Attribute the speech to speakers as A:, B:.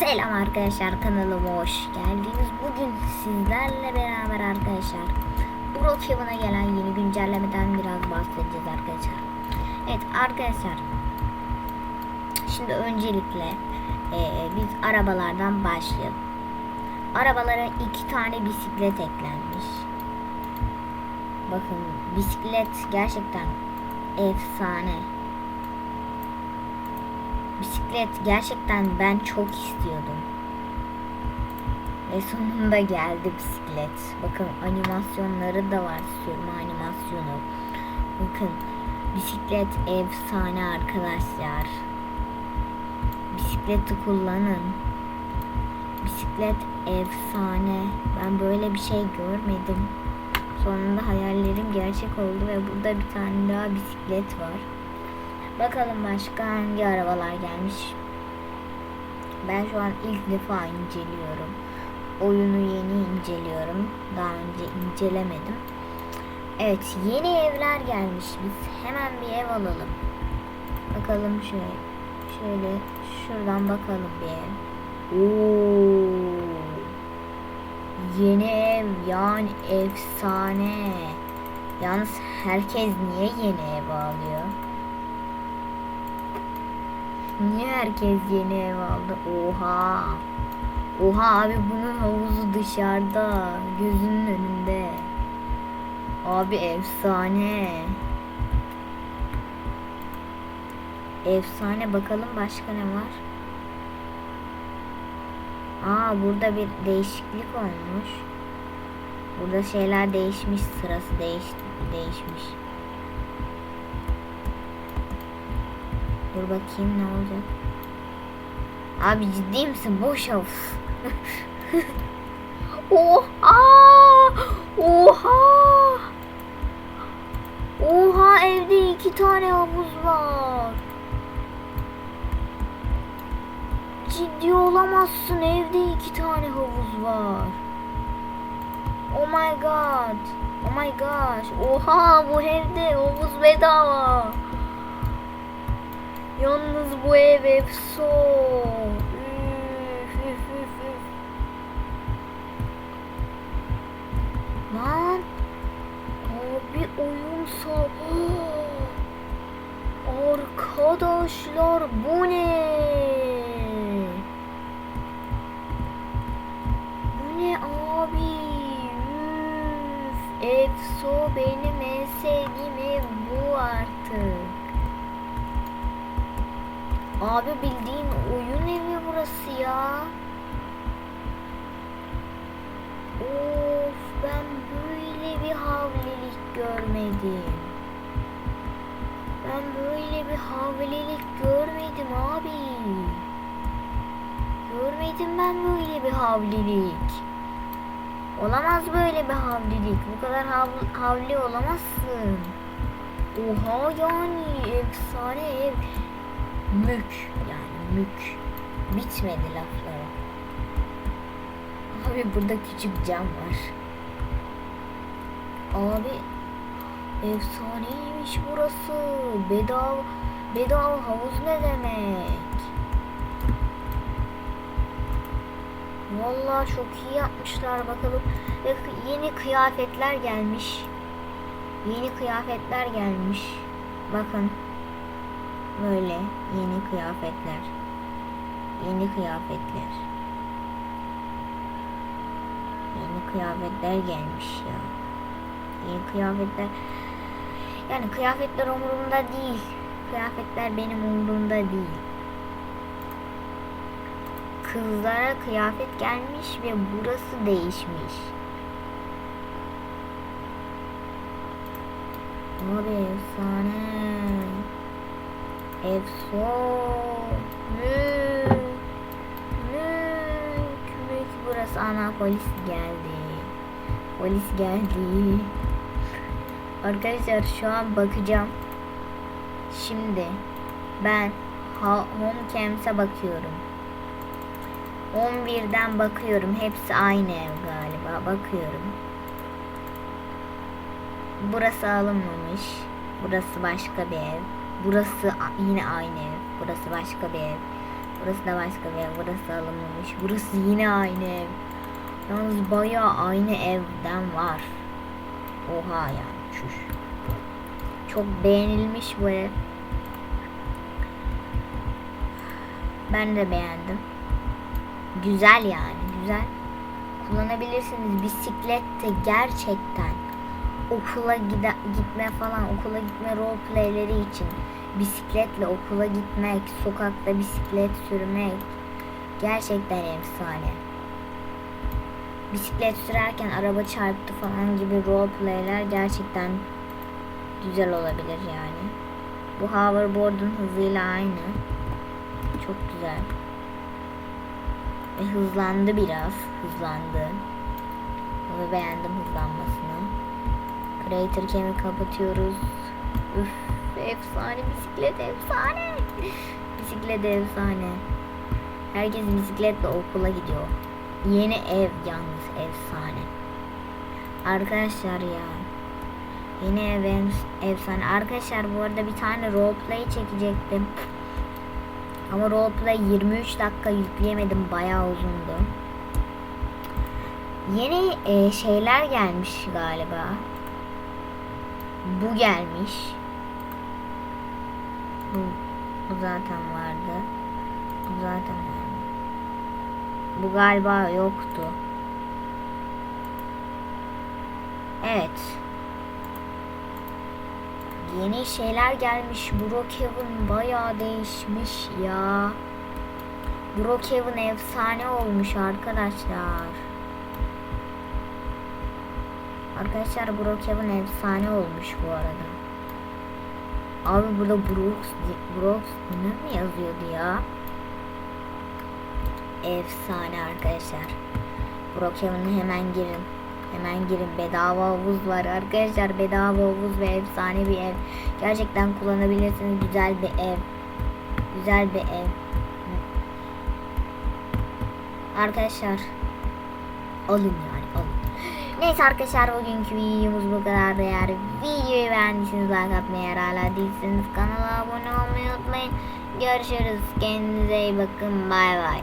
A: Selam arkadaşlar kanalıma hoş geldiniz. Bugün sizlerle beraber arkadaşlar Brookhaven'a gelen yeni güncellemeden biraz bahsedeceğiz arkadaşlar. Evet arkadaşlar şimdi öncelikle eee, biz arabalardan başlayalım. Arabalara iki tane bisiklet eklenmiş. Bakın bisiklet gerçekten efsane. Bisiklet gerçekten ben çok istiyordum. Ve sonunda geldi bisiklet. Bakın animasyonları da var. Sürme animasyonu. Bakın bisiklet efsane arkadaşlar. Bisikleti kullanın. Bisiklet efsane. Ben böyle bir şey görmedim. Sonunda hayallerim gerçek oldu ve burada bir tane daha bisiklet var. Bakalım başka hangi arabalar gelmiş. Ben şu an ilk defa inceliyorum. Oyunu yeni inceliyorum. Daha önce incelemedim. Evet yeni evler gelmiş. Biz hemen bir ev alalım. Bakalım şöyle. Şöyle şuradan bakalım bir ev. Oo. Yeni ev yani efsane. Yalnız herkes niye yeni ev alıyor? Niye herkes yeni ev aldı? Oha. Oha abi bunun havuzu dışarıda. Gözünün önünde. Abi efsane. Efsane bakalım başka ne var? Aa burada bir değişiklik olmuş. Burada şeyler değişmiş, sırası değiş değişmiş. Dur bakayım ne olacak. Abi ciddi misin? Boş of. Oha! Oha! Oha evde iki tane havuz var. Ciddi olamazsın evde iki tane havuz var. Oh my god. Oh my gosh. Oha bu evde havuz bedava. Yalnız bu ev efso. Lan. Abi oyun. Arkadaşlar bu ne? Bu ne abi? Üf, Efso benim en sevdiğim ev bu artık. Abi bildiğin oyun evi burası ya. Of ben böyle bir havlilik görmedim. Ben böyle bir havlilik görmedim abi. Görmedim ben böyle bir havlilik. Olamaz böyle bir havlilik. Bu kadar hav havli olamazsın. Oha yani efsane ev. Mük yani mük. Bitmedi lafları. Abi burada küçük cam var. Abi efsaneymiş burası. Bedava bedava havuz ne demek? Vallahi çok iyi yapmışlar bakalım. Ve yeni kıyafetler gelmiş. Yeni kıyafetler gelmiş. Bakın. Böyle yeni kıyafetler. Yeni kıyafetler. Yeni kıyafetler gelmiş ya. Yeni kıyafetler. Yani kıyafetler umurumda değil. Kıyafetler benim umurumda değil. Kızlara kıyafet gelmiş ve burası değişmiş. Abi efsane. Mük. Mük. Burası ana polis geldi. Polis geldi. Arkadaşlar şu an bakacağım. Şimdi ben ha- Homecams'e bakıyorum. 11'den bakıyorum. Hepsi aynı ev galiba. Bakıyorum. Burası alınmamış. Burası başka bir ev. Burası yine aynı ev. Burası başka bir ev. Burası da başka bir ev. Burası alınmamış. Burası yine aynı ev. Yalnız bayağı aynı evden var. Oha yani. Çüş. Çok beğenilmiş bu ev. Ben de beğendim. Güzel yani. Güzel. Kullanabilirsiniz. Bisiklet de gerçekten okula gide, gitme falan okula gitme roleplayleri için bisikletle okula gitmek, sokakta bisiklet sürmek gerçekten efsane. Bisiklet sürerken araba çarptı falan gibi roleplayler gerçekten güzel olabilir yani. Bu hoverboard'un hızıyla aynı. Çok güzel. Ve hızlandı biraz. Hızlandı. Ve beğendim hızlanmasını. Creator Cam'i kapatıyoruz. Üf, efsane bisiklet efsane. bisiklet efsane. Herkes bisikletle okula gidiyor. Yeni ev yalnız efsane. Arkadaşlar ya. Yeni ev efsane. Arkadaşlar bu arada bir tane roleplay çekecektim. Ama roleplay 23 dakika yükleyemedim. Bayağı uzundu. Yeni e, şeyler gelmiş galiba. Bu gelmiş. Bu, bu zaten vardı. Bu zaten vardı. Bu galiba yoktu. Evet. Yeni şeyler gelmiş. Brookhaven bayağı değişmiş ya. Brookhaven efsane olmuş arkadaşlar. Arkadaşlar Brookhaven efsane olmuş bu arada. Abi burada Brooks, Brooks ne mi yazıyordu ya? Efsane arkadaşlar. Brookhaven'a hemen girin. Hemen girin. Bedava havuz var arkadaşlar. Bedava havuz ve efsane bir ev. Gerçekten kullanabilirsiniz. Güzel bir ev. Güzel bir ev. Arkadaşlar alın yani. Neyse arkadaşlar bugünkü videomuz bu kadar. Eğer videoyu beğendiyseniz like atmayı eğer hala değilseniz kanala abone olmayı unutmayın. Görüşürüz. Kendinize iyi bakın. Bay bay.